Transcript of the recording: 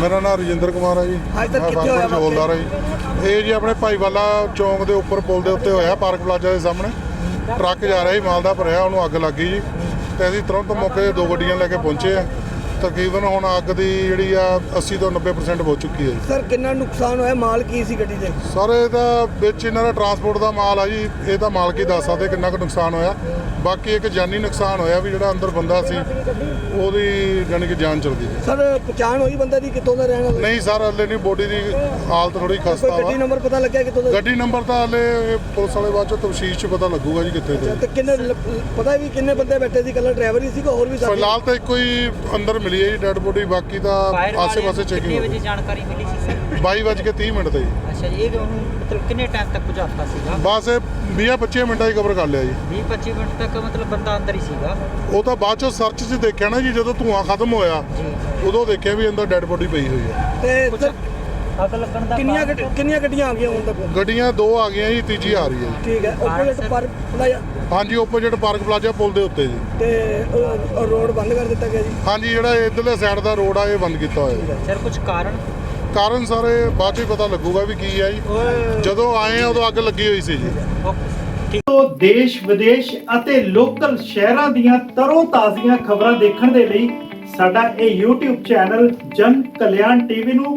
ਮੇਰਾ ਨਾਮ ਰਜਿੰਦਰ ਕੁਮਾਰ ਹੈ ਜੀ। ਅੱਜ ਤੱਕ ਕਿੱਥੇ ਹੋਇਆ ਹੌਲਦਾਰ ਹਾਂ ਜੀ। ਇਹ ਜੀ ਆਪਣੇ ਭਾਈਵਾਲਾ ਚੌਂਕ ਦੇ ਉੱਪਰ ਪੁਲ ਦੇ ਉੱਤੇ ਹੋਇਆ ਪਾਰਕ ਪਲਾਜ਼ਾ ਦੇ ਸਾਹਮਣੇ। ਟਰੱਕ ਜਾ ਰਿਹਾ ਸੀ ਮਾਲ ਦਾ ਭਰਿਆ ਉਹਨੂੰ ਅੱਗ ਲੱਗੀ ਜੀ। ਤੇ ਅਸੀਂ ਤੁਰੰਤ ਮੌਕੇ ਤੇ ਦੋ ਗੱਡੀਆਂ ਲੈ ਕੇ ਪਹੁੰਚੇ ਆ। ਤਕਰੀਬਨ ਹੁਣ ਅੱਗ ਦੀ ਜਿਹੜੀ ਆ 80 ਤੋਂ 90% ਹੋ ਚੁੱਕੀ ਹੈ ਜੀ। ਸਰ ਕਿੰਨਾ ਨੁਕਸਾਨ ਹੋਇਆ ਮਾਲ ਕੀ ਸੀ ਗੱਡੀ ਦੇ? ਸਰ ਇਹ ਤਾਂ ਵਿੱਚ ਇਹਨਾਂ ਦਾ ਟਰਾਂਸਪੋਰਟ ਦਾ ਮਾਲ ਆ ਜੀ ਇਹ ਤਾਂ ਮਾਲਕ ਹੀ ਦੱਸ ਸਕਦੇ ਕਿੰਨਾ ਕੁ ਨੁਕਸਾਨ ਹੋਇਆ। ਬਾਕੀ ਇੱਕ ਜਾਨੀ ਨੁਕਸਾਨ ਹੋਇਆ ਵੀ ਜਿਹੜਾ ਅੰਦਰ ਬੰਦਾ ਸੀ ਉਹਦੀ ਜਾਨੀ ਕਿ ਜਾਨ ਚਲ ਗਈ। ਸਰ ਪਛਾਣ ਹੋਈ ਬੰਦੇ ਦੀ ਕਿੱਥੋਂ ਦਾ ਰਹਿਣ ਵਾਲਾ? ਨਹੀਂ ਸਰ ਹਲੇ ਨਹੀਂ ਬੋਡੀ ਦੀ ਹਾਲਤ ਥੋੜੀ ਖਸਤਾ ਗੱਡੀ ਵਾ ਨੰਬਰ ਪਤਾ ਲੱਗਿਆ ਕਿੱਥੋਂ ਦਾ? ਗੱਡੀ ਨੰਬਰ ਤਾਂ ਹਲੇ ਪੁਲਿਸ ਵਾਲੇ ਬਾਅਦ ਚੋਂ ਤਫਸੀਲ ਚ ਪਤਾ ਲੱਗੂਗਾ ਜੀ ਕਿੱਥੇ ਦੇ ਤੇ ਕਿੰਨੇ ਪਤਾ ਵੀ ਕਿੰਨੇ ਬੰਦੇ ਬੈਠੇ ਸੀ ਕੱਲਾ ਡਰਾਈਵਰ ਹੀ ਸੀ ਕਿ ਹੋਰ ਵੀ ਫਿਲਹਾਲ ਤਾਂ ਇੱਕੋ ਹੀ ਅੰਦਰ ਮਿਲੀ ਹੈ ਜੀ ਡੈੱਡ ਬੋਡੀ ਬਾਕੀ ਤਾਂ ਫਾਇਰ ਆਸੇ ਪਾਸੇ ਕਿੰਨੇ ਚੈਕਿੰਗ ਵਜੇ ਜਾਣਕਾਰੀ ਮਿਲੀ ਸੀ ਸਰ? 22:30 ਮਿੰਟ ਤੇ ਜੀ। ਅੱਛਾ ਜੀ ਇਹ ਉਹਨੂੰ ਮਤਲਬ ਕਿੰਨੇ ਟਾਈਮ ਤੱਕ ਬੁਝਾਤਾ ਸੀਗਾ? ਬਸ ਇਹ 20-25 ਮਿੰਟਾਂ 'ਚ ਕਵਰ ਕਰ ਲਿਆ ਜੀ। 20 25 ਮਿੰਟ ਤੱਕ ਮਤਲਬ ਬੰਦਾ ਅੰਦਰ ਹੀ ਸੀਗਾ? ਉਹ ਤਾਂ ਬਾਅਦ ਚੋਂ ਸਰਚ 'ਚ ਦੇਖਿਆ ਨਾ ਜੀ ਜਦੋਂ ਧੂਆਂ ਖਤਮ ਹੋਇਆ ਜੀ। ਉਦੋਂ ਦੇਖਿਆ ਵੀ ਅੰਦਰ ਡੈੱਡ ਬੋਡੀ ਪਈ ਹੋਈ ਹੈ। ਤੇ ਕੁਛ ਸਰ ਅੱਗ ਲੱਗਣ ਦਾ ਕਿੰਨੀਆਂ ਕਾਰਨ ਗੱਡ- ਕਿੰਨੀਆਂ ਗੱਡੀਆਂ ਆ ਗਈਆਂ ਹੁਣ ਤੱਕ? ਗੱਡੀਆਂ ਦੋ ਆ ਗਈਆਂ ਜੀ ਤੀਜੀ ਆ ਰਹੀ ਹੈ ਜੀ। ਠੀਕ ਹੈ ਆਪੋਜ਼ਿਟ ਸਰ। ਪਰ ਪਲਾਜ਼ਾ ਹਾਂਜੀ ਓਪੋਜਿਟ ਪਾਰਕ ਪਲਾਜ਼ਾ ਪੁਲ ਦੇ ਉੱਤੇ ਜੀ। ਤੇ ਅ, ਰੋਡ ਬੰਦ ਕਰ ਦਿੱਤਾ ਗਿਆ ਜੀ? ਹਾਂਜੀ ਜਿਹੜਾ ਇਧਰਲੇ ਸਾਈਡ ਦਾ ਰੋਡ ਆ ਇਹ ਬੰਦ ਕੀਤਾ ਹੋਇਆ ਜੀ। ਸਰ ਕੁਝ ਕਾਰਨ? ਕਾਰਨ ਸਾਰੇ ਬਾਅਦ 'ਚ ਹੀ ਪਤਾ ਲੱਗੂਗਾ ਵੀ ਕੀ ਆ ਜੀ। ਜਦੋਂ ਆਏ ਆ ਉਦੋਂ ਅੱਗ ਲੱਗੀ ਹੋਈ ਸੀ ਜੀ। ਤੋਂ ਦੇਸ਼ ਵਿਦੇਸ਼ ਅਤੇ ਲੋਕਲ ਸ਼ਹਿਰਾਂ ਦੀਆਂ ਤਰੋ ਤਾਜ਼ੀਆਂ ਖਬਰਾਂ ਦੇਖਣ ਦੇ ਲਈ ਸਾਡਾ ਇਹ YouTube ਚੈਨਲ ਜਨ ਕਲਿਆਣ ਟੀਵੀ ਨੂੰ